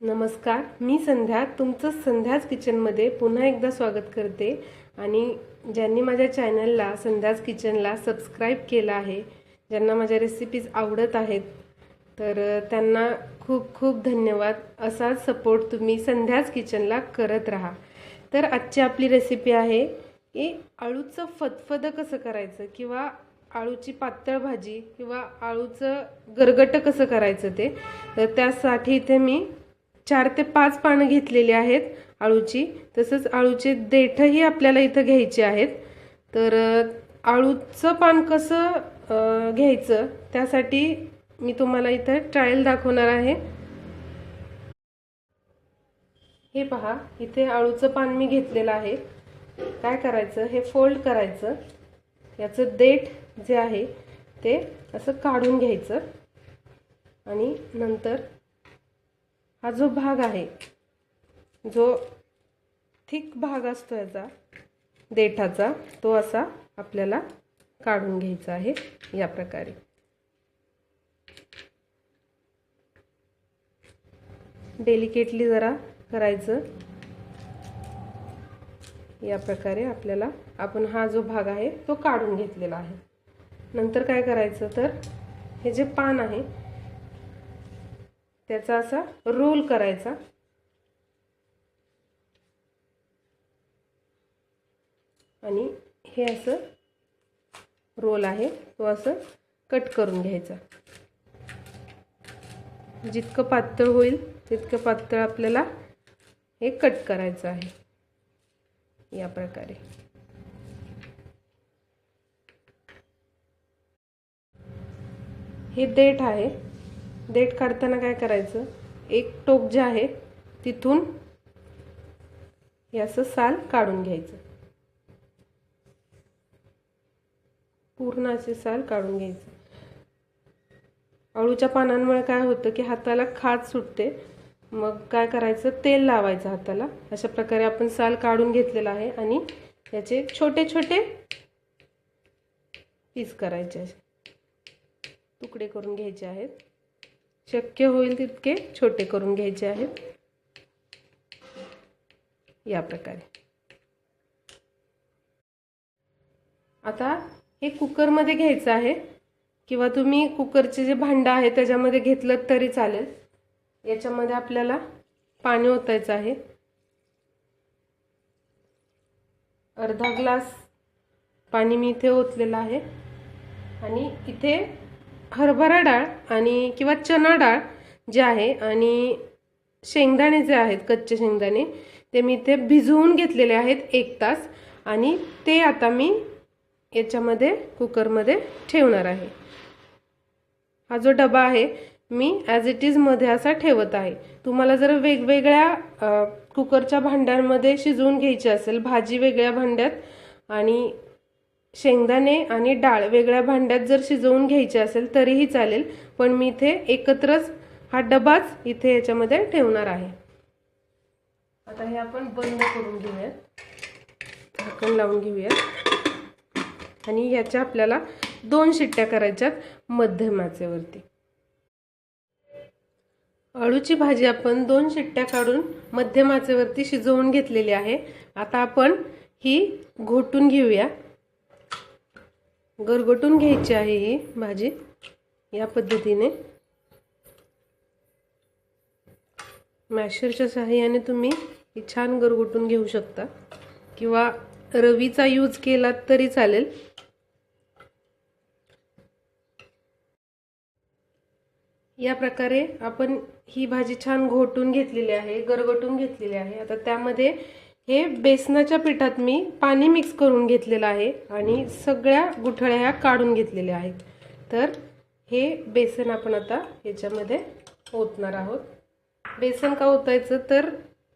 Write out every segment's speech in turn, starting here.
नमस्कार मी संध्या. तुमचं संध्याच किचनमध्ये पुन्हा एकदा स्वागत करते. आणि ज्यांनी माझ्या चॅनलला संध्याच किचनला सबस्क्राईब केलं आहे ज्यांना माझ्या रेसिपीज आवडत आहेत तर त्यांना खूप खूप धन्यवाद. असाच सपोर्ट तुम्ही संध्याच किचनला करत राहा. तर आजची आपली रेसिपी आहे की आळूचं फतफदं कसं करायचं किंवा आळूची पातळ भाजी किंवा आळूचं गरगट कसं करायचं ते. तर त्यासाठी इथे मी चार ते पाच पानं घेतलेली आहेत आळूची. तसंच आळूचे देठही आपल्याला इथं घ्यायचे आहेत. तर आळूचं पान कसं घ्यायचं त्यासाठी मी तुम्हाला इथं ट्रायल दाखवणार आहे. हे पहा इथे आळूचं पान मी घेतलेलं आहे. काय करायचं? हे फोल्ड करायचं. याचं देठ जे आहे ते असं काढून घ्यायचं. आणि नंतर हा जो भाग आहे जो थिक भाग असतो याचा देठाचा तो असा आपल्याला काढून घ्यायचा आहे या प्रकारे. डेलिकेटली जरा करायचं. या प्रकारे आपल्याला आपण हा जो भाग आहे तो काढून घेतलेला आहे. नंतर काय करायचं तर हे जे पान आहे त्याचा असा रोल करायचा. आणि हे असं रोल आहे. तो असं कट करून घ्यायचा. जितकं पातळ होईल तितकं पातळ आपल्याला हे कट करायचं आहे. या प्रकारे. हे देठ आहे. देठ काढताना काय करायचं? एक टोक जे आहे तिथून याचं साल काढून घ्यायचं. पूर्ण असे साल काढून घ्यायचं. अळूच्या पानांमुळे काय होतं की हाताला खाज सुटते. मग काय करायचं? तेल लावायचं हाताला. अशा प्रकारे आपण साल काढून घेतलेला आहे आणि याचे छोटे छोटे पीस करायचे तुकडे करून घ्यायचे आहेत. शक्य होईल तितके छोटे करून घ्यायचे आहेत. या प्रकारे. आता हे कुकरमध्ये घ्यायचं आहे. किंवा तुम्ही कुकरचे जे भांडं आहे त्याच्यामध्ये घेतलं तरी चालेल. याच्यामध्ये आपल्याला पाणी ओतायचं आहे. अर्धा ग्लास पाणी मी इथे ओतलेलं आहे. आणि इथे हरभरा डाळ आणि किंवा चना डाळ जे आहे आणि शेंगदाणे जे आहेत कच्चे शेंगदाणे ते मी इथे भिजवून घेतलेले आहेत एक तास. आणि ते आता मी याच्यामध्ये कुकरमध्ये ठेवणार आहे. हा जो डबा आहे मी ॲज इट इजमध्ये असा ठेवत आहे. तुम्हाला जर वेगवेगळ्या कुकरच्या भांड्यांमध्ये शिजवून घ्यायची असेल भाजी वेगळ्या भांड्यात आणि शेंगदाणे आणि डाळ वेगळ्या भांड्यात जर शिजवून घ्यायची असेल तरीही चालेल. पण मी इथे एकत्रच हा डबाच इथे याच्यामध्ये ठेवणार आहे. आता हे आपण बंद करून घेऊयात. झाकण लावून घेऊयात. आणि याच्या आपल्याला दोन शिट्ट्या करायच्यात मध्यमाचेवरती. अळूची भाजी आपण दोन शिट्ट्या काढून मध्यम आचेवरती शिजवून घेतलेली आहे. आता आपण ही घोटून घेऊया. गरगटून घ्यायची आहे ही भाजी या पद्धतीने. मॅशरच्या सहाय्याने तुम्ही ही छान गरगटून घेऊ शकता. किंवा रवीचा यूज केला तरी चालेल. या प्रकारे आपण ही भाजी छान घोटून घेतलेली आहे गरगटून घेतलेली आहे. आता त्यामध्ये हे बेसनाच्या पिठात मी पाणी मिक्स करून घेतलेलं आहे आणि सगळ्या गुठळ्या ह्या काढून घेतलेल्या आहेत. तर हे बेसन आपण आता याच्यामध्ये ओतणार आहोत. बेसन का ओतायचं? तर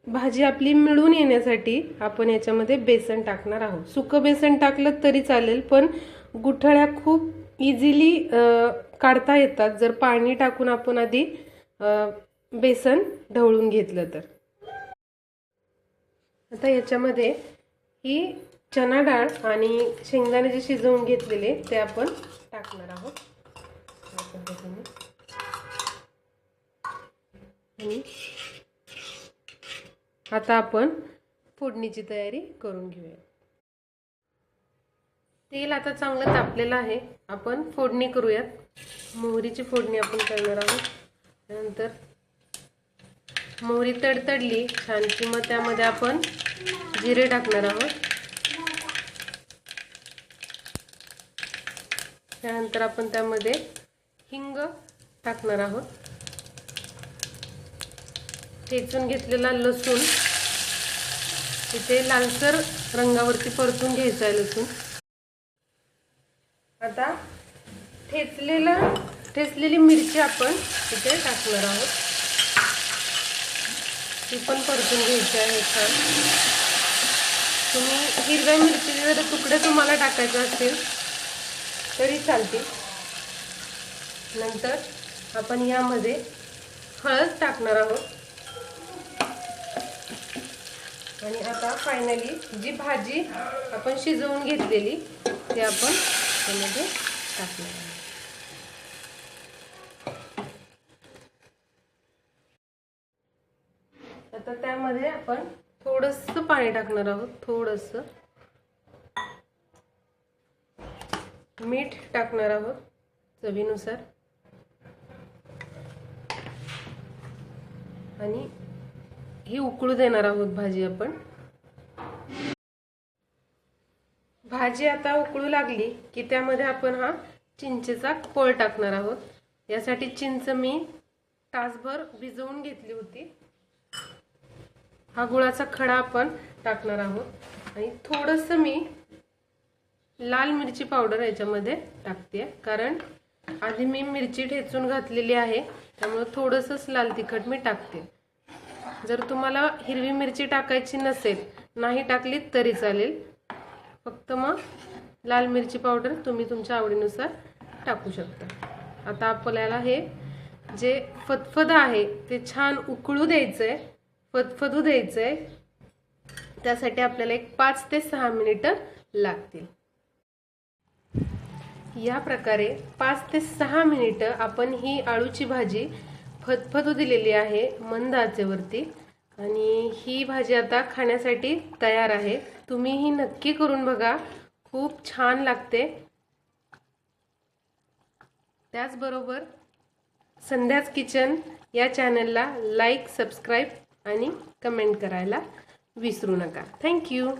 भाजी आपली मिळून येण्यासाठी आपण याच्यामध्ये बेसन टाकणार आहोत. सुकं बेसन टाकलं तरी चालेल पण गुठळ्या खूप इझिली काढता येतात. जर पाणी टाकून आपण आधी बेसन ढवळून घेतलं तर. आता याच्यामध्ये ही चना डाळ आणि शेंगदाणे जे शिजवून घेतलेले ते आपण टाकणार आहोत. पद्धतीने आता आपण फोडणीची तयारी करून घेऊया. तेल आता चांगलं तापलेलं आहे. आपण फोडणी करूयात. मोहरीची फोडणी आपण करणार आहोत. त्यानंतर मोहरी तडतडली छानची मग त्यामध्ये आपण जिरे टाकणार आहोत. त्यानंतर आपण त्यामध्ये हिंग टाकणार आहोत. ठेचून घेतलेला लसूण. इथे लालसर रंगावरती परतून घ्यायचा आहे लसूण. आता ठेचलेला ठेचलेली मिरची आपण इथे टाकणार आहोत. ती पण परतून घ्यायची आहे छान. तुम्ही हिरव्या मिरचीचे जर तुकडे तुम्हाला टाकायचे असतील तरी चालतील. नंतर आपण यामध्ये हळद टाकणार आहोत. आणि आता फायनली जी भाजी आपण शिजवून घेतलेली ती आपण त्यामध्ये टाकणार आहोत. यामध्ये आपण थोडस पाणी टाकणार आहोत थोडस. मीठ टाकणार आहोत चवीनुसार. आणि ही उकळू देणार आहोत भाजी आपण. भाजी आता उकळू लागली की त्यामध्ये आपण हा चिंचेचा कोळ टाकणार आहोत. यासाठी चिंच मी तासभर भिजवून घेतली होती. हा गुळाचा खडा आपण टाकणार आहोत. आणि थोडंसं मी लाल मिरची पावडर याच्यामध्ये टाकते कारण आधी मी मिरची ठेचून घातलेली आहे त्यामुळे थोडंसंच लाल तिखट मी टाकते. जर तुम्हाला हिरवी मिरची टाकायची नसेल नाही टाकली तरी चालेल. फक्त मग लाल मिरची पावडर तुम्ही तुमच्या आवडीनुसार टाकू शकता. आता आपल्याला हे जे फतफद आहे ते छान उकळू द्यायचं आहे फदफदू द्यायचं आहे त्यासाठी आपल्याला एक पाच ते सहा मिनिटं लागतील. या प्रकारे पाच ते सहा मिनिटं आपण ही आळूची भाजी फदफदू दिलेली आहे मंद आचेवरती. आणि ही भाजी आता खाण्यासाठी तयार आहे. तुम्ही ही नक्की करून बघा. खूप छान लागते. त्याचबरोबर संध्याच किचन या चॅनलला लाईक सबस्क्राईब आणि कमेंट करायला विसरू नका. थँक्यू